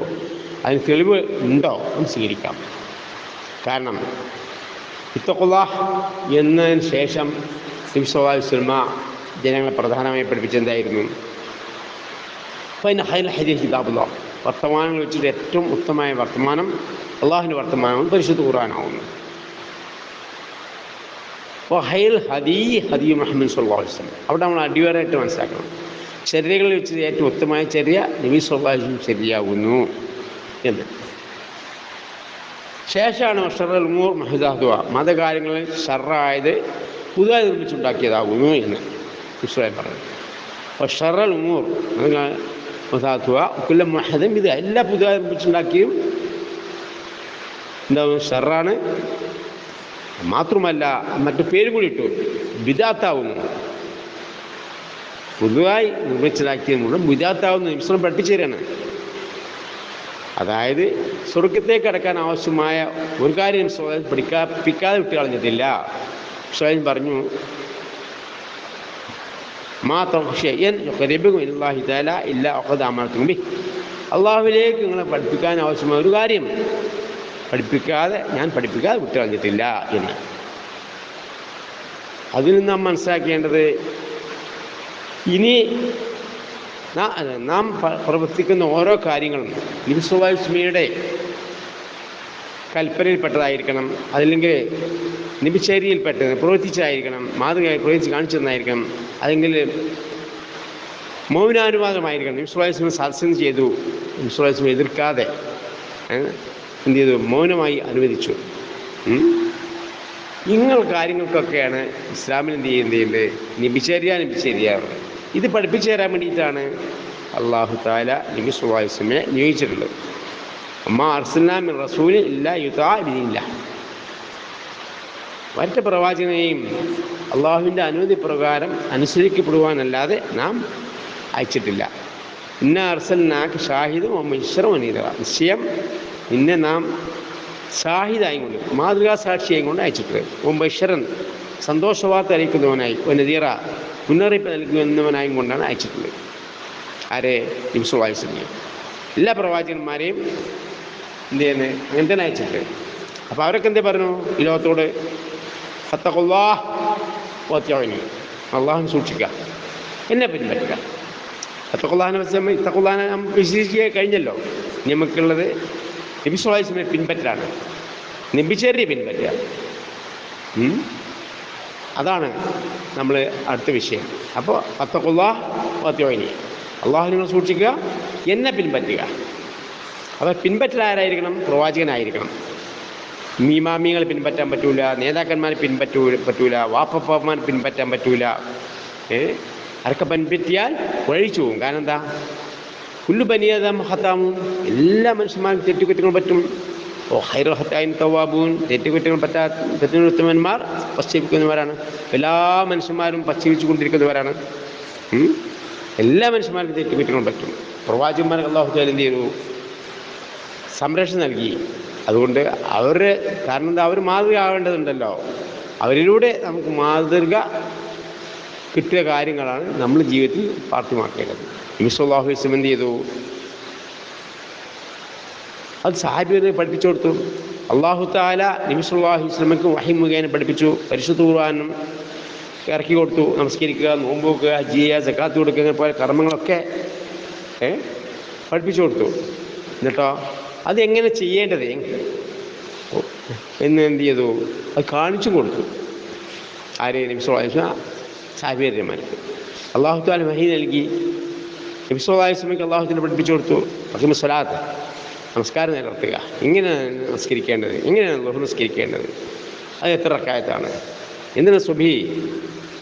അതിന് തെളിവ് ഉണ്ടോ നമ്മൾ സ്വീകരിക്കാം. കാരണം ഇത്തഖുല്ലാഹ് എന്നതിന് ശേഷം നബി സുൽമ ജനങ്ങളെ പ്രധാനമായി പഠിപ്പിച്ചെന്തായിരുന്നു ഫൈൻ ഹൈൽ ഹദീസ് കിതാബുള്ള വർത്തമാനങ്ങൾ വെച്ചിട്ട് ഏറ്റവും ഉത്തമമായ വർത്തമാനം അള്ളാഹുവിന്റെ വർത്തമാനവും പരിശുദ്ധ ഖുർആനാവുന്നു അപ്പോൾ ഹദി ഹദീ മുഹമ്മദ് സല്ലാ വസ്ലം അവിടെ നമ്മൾ അടിവരായിട്ട് മനസ്സിലാക്കണം. ചര്യകളിൽ വെച്ച് ഏറ്റവും ഉത്തമമായ ചെറിയ നബി സല്ലാ വസ്ലം ശരിയാകുന്നു എന്ന്. ശേഷമാണ് ഷറൽ മൂർ മഹിദാഹുവ മതകാര്യങ്ങളിൽ ഷറായത് പുതുതായി നിർമ്മിച്ചുണ്ടാക്കിയതാകുന്നു എന്ന് ഇസ്രായേൽ പറഞ്ഞു അപ്പോൾ ഷറൽ മൂർ മസാത്തുവ കുല്ല മഹദം ഇത് എല്ലാ പുതുതായി നിർമ്മിച്ചുണ്ടാക്കിയും എന്താ ഷറാണ്. മാത്രമല്ല മറ്റു പേര് കൂടി ഇട്ടു. ബിദാത്താവുന്നു പൊതുവായി നിർമ്മിച്ചതാക്കിയത് മുഴുവൻ ബിദാത്താവുന്നു മിശ്രം പഠിപ്പിച്ചു അതായത് സ്വർഗത്തേക്ക് അടക്കാൻ ആവശ്യമായ ഒരു കാര്യം സ്വയം പഠിക്കാപ്പിക്കാതെ വിട്ട് കളഞ്ഞിട്ടില്ല സ്വയം പറഞ്ഞു മാത്രം അള്ളാഹി താല ഇല്ല ഒക്കത് അമർത്തുമ്പി നിങ്ങളെ പഠിപ്പിക്കാൻ ആവശ്യമായ ഒരു കാര്യം പഠിപ്പിക്കാതെ ഞാൻ പഠിപ്പിക്കാതെ വിട്ടിറങ്ങിയിട്ടില്ല എന്ന്. അതിൽ നാം മനസ്സിലാക്കേണ്ടത് ഇനി നാ- പ്രവർത്തിക്കുന്ന ഓരോ കാര്യങ്ങളും ഇൻസുവാസ്മിയുടെ കൽപ്പനയിൽപ്പെട്ടതായിരിക്കണം അതല്ലെങ്കിൽ നിബിച്ചേരിയിൽപ്പെട്ടത് പ്രവർത്തിച്ചതായിരിക്കണം മാതൃകയായി പ്രവർത്തിച്ച് കാണിച്ചതെന്നായിരിക്കണം അല്ലെങ്കിൽ മൗനാനുവാദമായിരിക്കണം ഇൻസുവാസ്മി സത്സംഗം ചെയ്തു ഇൻസുവാസ്മി എതിർക്കാതെ എന്ത് ചെയ്തു മൗനമായി അനുവദിച്ചു. ഇങ്ങൾ കാര്യങ്ങൾക്കൊക്കെയാണ് ഇസ്ലാമിൽ എന്ത് ചെയ്യുന്നത് നിബിചര്യ നിബിചര്യ ഇത് പഠിപ്പിച്ചു തരാൻ വേണ്ടിയിട്ടാണ് അള്ളാഹു താല നബി സുവാസ്മയെ നിയോഗിച്ചിട്ടുള്ളത്. അമ്മ അർസലാമിൻ റസൂൽ ഇല്ല യുതാ ഇല്ല മറ്റ പ്രവാചകനെയും അള്ളാഹുവിന്റെ അനുമതി പ്രകാരം അനുസരിക്കപ്പെടുവാനല്ലാതെ നാം അയച്ചിട്ടില്ല. ഇന്ന അർസൽ നാക്ക് ഷാഹിദും മിശ്രം അനീത നിശ്ചയം നിന്നെ നാം സാഹിതായും കൊണ്ട് മാതൃകാ സാക്ഷിയായും കൊണ്ട് അയച്ചിട്ടുള്ളത് മുമ്പശ്വരൻ സന്തോഷവാർത്ത അറിയിക്കുന്നവനായി നദീറ മുന്നറിയിപ്പ് നൽകുന്നവനായും കൊണ്ടാണ് അയച്ചിട്ടുള്ളത്. ആരെ? നിംസുവായുസമി എല്ലാ പ്രവാചകന്മാരെയും എന്ത് ചെയ്യുന്നത് അങ്ങനെ തന്നെ അയച്ചിട്ടുണ്ട്. അപ്പോൾ അവരൊക്കെ എന്തേ പറഞ്ഞു? ഈ ലോകത്തോട് ഫത്തഖുല്ലാ ഓത്യാവിന് അള്ളാഹും സൂക്ഷിക്കുക. എന്നെ പിൻപറ്റുക ഫത്തഖുല്ലാഹിനെ വെച്ച് നമുക്ക് വിശേഷിക്കുക കഴിഞ്ഞല്ലോ. ഇനി നമുക്കുള്ളത് നബിസ്വലാസ്മിനെ പിൻപറ്റലാണ് നബിച്ചേരിയെ പിൻപറ്റുക അതാണ് നമ്മൾ അടുത്ത വിഷയം. അപ്പോൾ പത്തക്കുള്ള പത്തോയിനി അള്ളാഹു നിങ്ങൾ സൂക്ഷിക്കുക എന്നെ പിൻപറ്റുക. അപ്പോൾ പിൻപറ്റൽ ആരായിരിക്കണം? പ്രവാചകനായിരിക്കണം. മീമാമികളെ പിൻപറ്റാൻ പറ്റൂല നേതാക്കന്മാരെ പിൻപറ്റൂ പറ്റൂല വാപ്പപ്പന്മാരെ പിൻപറ്റാൻ പറ്റൂല. ഏ? അതൊക്കെ പിൻപറ്റിയാൽ വഴിച്ചു പോകും കാരണം എന്താ? പുല്ലു ബനിയതം മഹത്താമും എല്ലാ മനുഷ്യന്മാരും തെറ്റുകുറ്റങ്ങൾ പറ്റും. ഓ ഹൈറൽ ഹത്തായും തവാബൂൻ തെറ്റുകുറ്റങ്ങൾ പറ്റാ തെറ്റുത്തമന്മാർ പശ്ചിപ്പിക്കുന്നവരാണ് എല്ലാ മനുഷ്യന്മാരും പശ്ചിപ്പിച്ചു കൊണ്ടിരിക്കുന്നവരാണ് എല്ലാ മനുഷ്യന്മാർക്കും തെറ്റുകുറ്റങ്ങൾ പറ്റും. പ്രവാചകന്മാർക്ക് അള്ളാഹു താല എന്ത് ചെയ്തു? സംരക്ഷണം നൽകി. അതുകൊണ്ട് അവർ കാരണം എന്താ? അവർ മാതൃക ആവേണ്ടതുണ്ടല്ലോ അവരിലൂടെ നമുക്ക് മാതൃക കിട്ടിയ കാര്യങ്ങളാണ് നമ്മൾ ജീവിതത്തിൽ പ്രാർത്ഥ്യമാക്കേണ്ടത് നബിസ്വല്ലാഹു വസ്ലം എന്ത് ചെയ്തു? അത് സാഹിബിനെ പഠിപ്പിച്ചു കൊടുത്തു. അള്ളാഹു താല നബിസ്വല്ലാഹു വസ്ലമക്ക് വഹി മുഖേന പഠിപ്പിച്ചു. പരിശുദ്ധ ഖുർആാനും ഇറക്കി കൊടുത്തു. നമസ്കരിക്കുക നോമ്പ് വെക്കുക ഹജ്ജ് ചെയ്യുക സക്കാത്ത് കൊടുക്കുക പോലെ കർമ്മങ്ങളൊക്കെ പഠിപ്പിച്ചു കൊടുത്തു. എന്നിട്ടോ? അതെങ്ങനെ ചെയ്യേണ്ടത്? എന്ന് എന്ത് ചെയ്തു? അത് കാണിച്ചു കൊടുത്തു. ആരെ? നബിസ്വല്ലാ സാഹിബിയന്മാർക്ക് അള്ളാഹു താല വഹി നൽകി. നബിസ്വല്ലാസ്ലമിക്ക് അള്ളാഹുത്തിന് പഠിപ്പിച്ചു കൊടുത്തു. അഹിമ സ്വലാത്ത് നമസ്കാരം നിലനിർത്തുക. ഇങ്ങനെയാണ് നമസ്കരിക്കേണ്ടത് ഇങ്ങനെയാണ് ലോഹ നമസ്കരിക്കേണ്ടത് അത് എത്ര റക്കായത്താണ്? എന്തിനാണ് സുബി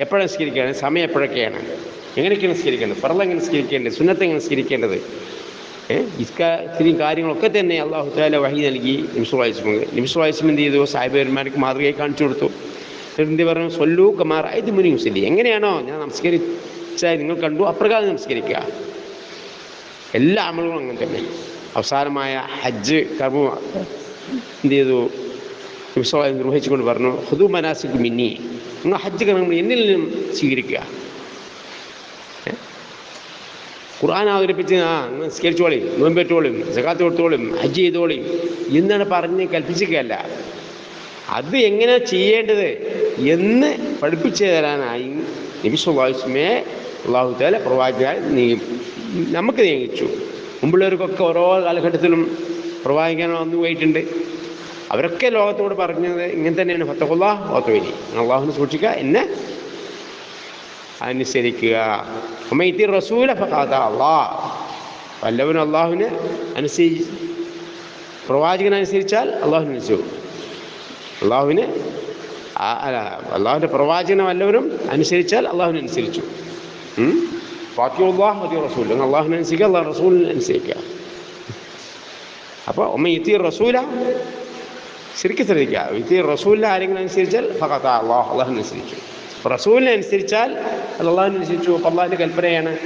എപ്പോഴാണ് നിസ്കരിക്കുകയാണ് സമയം എപ്പോഴൊക്കെയാണ്? എങ്ങനെയൊക്കെയാണ് നിസ്കരിക്കേണ്ടത്? ഫറൽ എങ്ങനെ നിസ്കരിക്കേണ്ടത്? സുന്നത്ത് എങ്ങനെ നിസ്കരിക്കേണ്ടത്? ഇസ്കാത്തിരിയും കാര്യങ്ങളൊക്കെ തന്നെ അള്ളാഹു താല വഹി നൽകി നിമിഷവായിസ്മക്ക് നിമിഷവായിസ്മ എന്ത് ചെയ്തു? സാഹിബന്മാർക്ക് മാതൃകയെ കാണിച്ചു കൊടുത്തു. എന്ത് പറഞ്ഞു സൊല്ലു കമാർ ഇത് മുനി മുസ്ലി. എങ്ങനെയാണോ ഞാൻ നമസ്കരിച്ചാൽ നിങ്ങൾ കണ്ടു അപ്രകാരം നമസ്കരിക്കുക. എല്ലാ അമലുകളും അങ്ങനെ തന്നെ. അവസാനമായ ഹജ്ജ് കർമ്മ എന്ത് ചെയ്തു? നിർവഹിച്ചുകൊണ്ട് പറഞ്ഞു ഹുദു മനാസിക് മിന്നി. നിങ്ങൾ ഹജ്ജ് കർമ്മങ്ങൾ എന്നിൽ നിന്നും സ്വീകരിക്കുക? ഖുർആൻ അവതരിപ്പിച്ച് ആ നിങ്ങൾ നോമ്പേറ്റോളും സകാത്ത് കൊടുത്തോളിയും ഹജ്ജ് ചെയ്തോളി എന്നാണ് പറഞ്ഞ് കൽപ്പിച്ചിരിക്കുകയല്ല. അത് എങ്ങനെ ചെയ്യേണ്ടത്? എന്ന് പഠിപ്പിച്ചു തരാനായി നിമിഷമേ അള്ളാഹു താല പ്രവാചകനായി നീ നമുക്ക് നിയമിച്ചു മുമ്പുള്ളവർക്കൊക്കെ ഓരോ കാലഘട്ടത്തിലും പ്രവാചകൻ വന്നു പോയിട്ടുണ്ട്. അവരൊക്കെ ലോകത്തോട് പറഞ്ഞത് ഇങ്ങനെ തന്നെയാണ്. ഫത്തഖുല്ല ഓത്തുവരി അള്ളാഹുവിനെ സൂക്ഷിക്കുക. എന്നെ അനുസരിക്കുക. അമ്മ റസൂല ഫഖാത അള്ളാ വല്ലവനും അള്ളാഹുവിനെ അനുസരിച്ച് പ്രവാചകനനുസരിച്ചാൽ അള്ളാഹുവിനെ അനുസരിച്ചു. അള്ളാഹുവിന് അള്ളാഹുവിന്റെ പ്രവാചകനെ വല്ലവരും അനുസരിച്ചാൽ അള്ളാഹുവിനെ അനുസരിച്ചു. ഫാത്തിയുള്ളാഹ് ഫാത്തിയ റസൂൽ അള്ളാഹുവിനെ അനുസരിക്കുക അള്ളാഹു റസൂലിനെ അനുസരിക്കുക. അപ്പോൾ ഒമ്മ ഇത്തി റസൂല ശരിക്കും ശ്രദ്ധിക്കുക. ഇത്തി റസൂലിനെ ആരെങ്കിലും അനുസരിച്ചാൽ ഫഖത്ത അള്ളാഹ് അള്ളാഹുവിനെ അനുസരിച്ചു. റസൂലിനെ അനുസരിച്ചാൽ അത് അള്ളാഹുവിനെ അനുസരിച്ചു. അള്ളാഹിന്റെ കൽപ്പനയാണ്.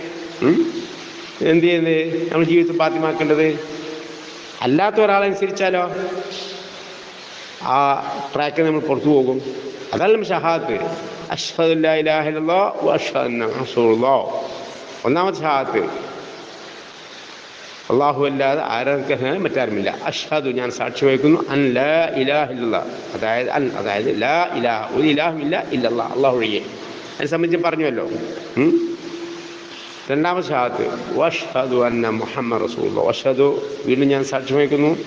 എന്ത് ചെയ്യുന്നത്? നമ്മൾ ജീവിതത്തിൽ ബാധ്യമാക്കേണ്ടത് അല്ലാത്ത ഒരാളനുസരിച്ചാലോ ആ ട്രാക്കിൽ നമ്മൾ പുറത്തു പോകും. അതല്ല ഷഹാത്ത് അഷ്ഹദുല്ലാഹിലോ അഷ്ഹദുല്ലോ ഒന്നാമത്തെ ഷഹാത്ത് അള്ളാഹു അല്ലാതെ ആരാധിക്കാൻ മറ്റാരുമില്ല അഷ്ഹദു ഞാൻ സാക്ഷി വഹിക്കുന്നു അൻ ലാ ഇലാഹില്ല അതായത് അൻ അതായത് ലാ ഇലാഹ ഒരു ഇലാഹുമില്ല ഇല്ലല്ലാ. അള്ളാഹു ഒഴികെ അതിനെ സംബന്ധിച്ച് പറഞ്ഞുവല്ലോ? രണ്ടാമത്തെ ഷഹാദത്ത്. വഷ്ഹദു അന്ന മുഹമ്മദ് റസൂൽ വഷ്ഹദു വീണ്ടും ഞാൻ സാക്ഷി വഹിക്കുന്നു.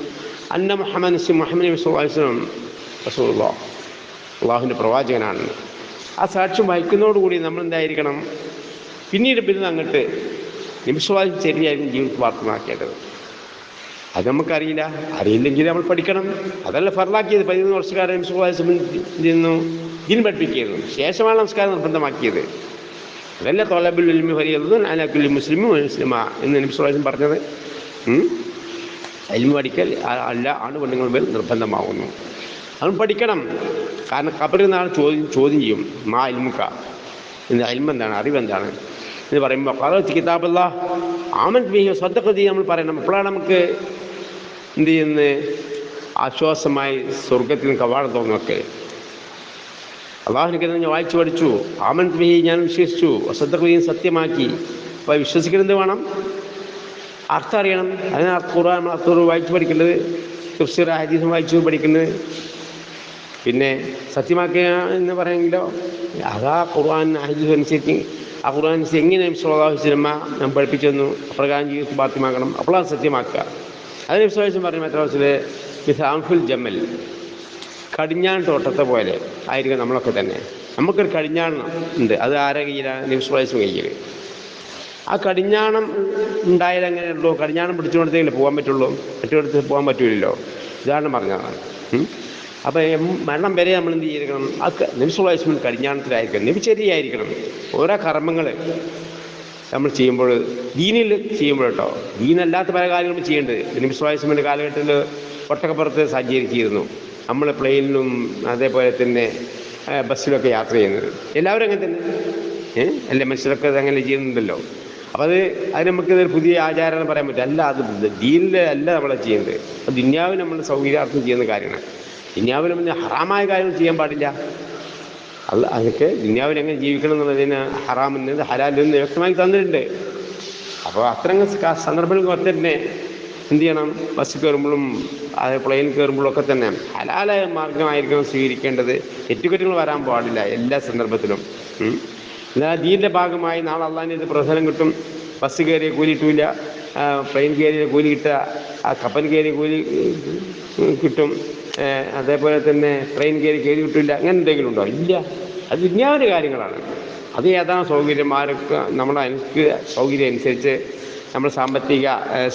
അന്ന മുഹമ്മദ് സി മുഹമ്മദ് നബി സ്വല്ലല്ലാഹു അലൈഹി വസല്ലം റസൂലുള്ള. അള്ളാഹുവിന്റെ പ്രവാചകനാണ്. ആ സാക്ഷ്യം വഹിക്കുന്നതോടുകൂടി നമ്മൾ എന്തായിരിക്കണം? പിന്നീട് പിന്നെ അങ്ങോട്ട് നിമിഷവാദം ശരിയായിരിക്കും ജീവിതത്തിൽ വാർത്തമാക്കേണ്ടത് അത് നമുക്കറിയില്ല. അറിയില്ലെങ്കിൽ നമ്മൾ പഠിക്കണം. അതല്ല ഫർലാക്കിയത് പതിമൂന്ന് വർഷക്കാരൻ ചെയ്യുന്നു ഇതിന് പഠിപ്പിക്കുന്നു ശേഷമാണ് നമസ്കാരം നിർബന്ധമാക്കിയത്. അതല്ല തോലബുൽ ഇൽമി ഫരിയതും മുസ്ലിമും മുസ്ലിമ എന്ന് നിമിഷവാദം പറഞ്ഞത്. ഉം? അൽമ പഠിക്കൽ അല്ല ആണ് പെണ്ണുങ്ങൾ മേൽ നിർബന്ധമാകുന്നു അവൻ പഠിക്കണം. കാരണം കബറിൽ നിന്നാണ് ചോദ്യം ചോദ്യം ചെയ്യും മാ അൽമുക്ക എന്ന് അൽമെന്താണ് അറിവെന്താണ് എന്ന് പറയുമ്പോൾ കളത്തി കിതാബല്ല ആമൻ ബിഹി സ്വന്തകൃതി നമ്മൾ പറയണം. അപ്പോഴാണ് നമുക്ക് എന്ത് ചെയ്യുന്നത്? ആശ്വാസമായി സ്വർഗത്തിന് കവാടം തോന്നൊക്കെ അള്ളാഹുനിക്ക് ഞാൻ വായിച്ചു പഠിച്ചു. ആമൻ ബിഹി ഞാൻ വിശ്വസിച്ചു. സ്വന്തക്കതിയും സത്യമാക്കി. അപ്പോൾ വിശ്വസിക്കുന്നത് വേണം? അർത്ഥം അറിയണം അതിന് ഖുർആൻ അർത്ഥം വായിച്ച് പഠിക്കേണ്ടത് തഫ്സീർ ഹദീസും വായിച്ച് പഠിക്കുന്നത് പിന്നെ സത്യമാക്കുക എന്ന് പറയുമെങ്കിലോ അതാ ഖുർആൻ ഹദീസ് അനുസരിച്ച് ആ ഖുർആൻ അനുസരിച്ച് എങ്ങനെ സ്വലാഹു സിനിമ ഞാൻ പഠിപ്പിച്ചു തന്നു അപ്രകാരം ജീവിതം ബാധ്യമാക്കണം അപ്പോഴാണ് സത്യമാക്കുക. അതിന് വിശ്വാസം പറഞ്ഞു മദ്രാസിലെ മിസാംഫുൽ ജമ്മൽ കടിഞ്ഞാൻ തോട്ടത്തെ പോലെ ആയിരിക്കും നമ്മളൊക്കെ തന്നെ. നമുക്കൊരു കടിഞ്ഞാണം ഉണ്ട്. അത് ആരെ കയ്യിലാണ് നിമിഷം കയ്യിൽ ആ കടിഞ്ഞാണം ഉണ്ടായാൽ എങ്ങനെയുള്ളൂ കടിഞ്ഞാണം പിടിച്ചുകൊടുത്തേക്കില്ലേ പോകാൻ പറ്റുള്ളൂ. മറ്റൊരിടത്ത് പോകാൻ പറ്റൂലല്ലോ. ഉദാഹരണം പറഞ്ഞതാണ് അപ്പം മരണം വരെ നമ്മൾ എന്ത് ചെയ്തിരിക്കണം? ആ നിമിഷവായുസ്മൻ കടിഞ്ഞാണത്തിലായിരിക്കണം. നിമിച്ചരിയായിരിക്കണം ഓരോ കർമ്മങ്ങൾ നമ്മൾ ചെയ്യുമ്പോൾ ദീനിൽ ചെയ്യുമ്പോൾ കേട്ടോ. ദീനല്ലാത്ത പല കാര്യങ്ങളും ചെയ്യേണ്ടത്. നിമിഷവായുസ്മന്റെ കാലഘട്ടത്തിൽ ഒട്ടക്കപ്പുറത്ത് സഞ്ചരിച്ചിരുന്നു. നമ്മൾ പ്ലെയിനിലും അതേപോലെ തന്നെ ബസ്സിലൊക്കെ യാത്ര ചെയ്യുന്നത്. എല്ലാവരും അങ്ങനെ തന്നെ. ഏഹ് എല്ലാ മനുഷ്യരൊക്കെ അങ്ങനെ ചെയ്യുന്നുണ്ടല്ലോ. അപ്പോൾ അത് അത് നമുക്ക് ഇതൊരു പുതിയ ആചാരം എന്ന് പറയാൻ പറ്റില്ല അല്ല അത് ദീനിലെ അല്ല നമ്മളെ ചെയ്യുന്നത് അത് ദുന്യാവിൽ നമ്മൾ സൗകര്യാർത്ഥം ചെയ്യുന്ന കാര്യമാണ്. ദുന്യാവിൽ നമ്മൾ ഹറാമായ കാര്യങ്ങൾ ചെയ്യാൻ പാടില്ല. അത് അതൊക്കെ ദുന്യാവിൽ എങ്ങനെ ജീവിക്കണം എന്നുള്ളതിന് ഹറാമെന്നത് ഹലാലെന്ന് വ്യക്തമായി തന്നിട്ടുണ്ട്. അപ്പോൾ അത്തരം സന്ദർഭങ്ങളൊക്കെ തന്നെ എന്ത് ചെയ്യണം? ബസ് കയറുമ്പോഴും അത് പ്ലെയിൻ കയറുമ്പോഴും ഒക്കെ തന്നെ ഹലാലായ മാർഗമായിരിക്കണം സ്വീകരിക്കേണ്ടത്. തെറ്റുകുറ്റങ്ങൾ വരാൻ പാടില്ല എല്ലാ സന്ദർഭത്തിലും. എന്നാൽ ദീന്റെ ഭാഗമായി നാളെ അള്ളാഹിന്റെ ഇത് പ്രസനം കിട്ടും. ബസ് കയറിയ കൂലി കിട്ടൂല. ആ, പ്ലെയിൻ കയറിയ കൂലി കിട്ടുക. ആ കപ്പൽ കയറിയ കൂലി കിട്ടും. അതേപോലെ തന്നെ ട്രെയിൻ കയറി കയറി കിട്ടില്ല അങ്ങനെ എന്തെങ്കിലും ഉണ്ടോ? ഇല്ല. അത് വിജ്ഞാന കാര്യങ്ങളാണ്. അത് ഏതാണ് സൗകര്യം? ആരൊക്കെ? നമ്മുടെ അനുസരിച്ച് സൗകര്യം അനുസരിച്ച് നമ്മുടെ സാമ്പത്തിക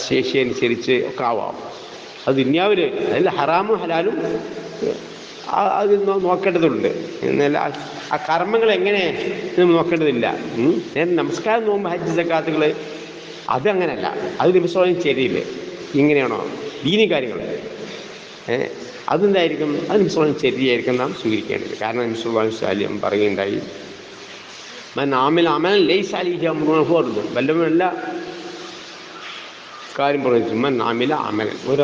ശേഷി അനുസരിച്ച് ഒക്കെ ആവാം. അത് ദുന്യാവിൽ അതിൽ ഹറാമും ഹലാലും അത് നോക്കേണ്ടതുണ്ട്. എന്നാൽ ആ- കർമ്മങ്ങൾ എങ്ങനെ നോക്കേണ്ടതില്ല? നമസ്കാരം നോക്കുമ്പോൾ ഹജ്ജ് സക്കാത്തുകൾ അതങ്ങനല്ല. അത് നിമിഷം ശരിയില്ല. ഇങ്ങനെയാണോ? ദീനി കാര്യങ്ങൾ. അതെന്തായിരിക്കും? അത് നിമിഷം ശരിയായിരിക്കും നാം സ്വീകരിക്കേണ്ടത്. കാരണം നിമിഷം ശാല്യം പറയുകയുണ്ടായി. നാമിൽ ആമിൽ അമലൻ ലൈസ് അലിഹി അമ്രുൻ ഫഹു റദ്ദുൻ. വല്ലവനല്ല കാര്യം പറഞ്ഞു മൻ ആമില അമലൻ. ഒരു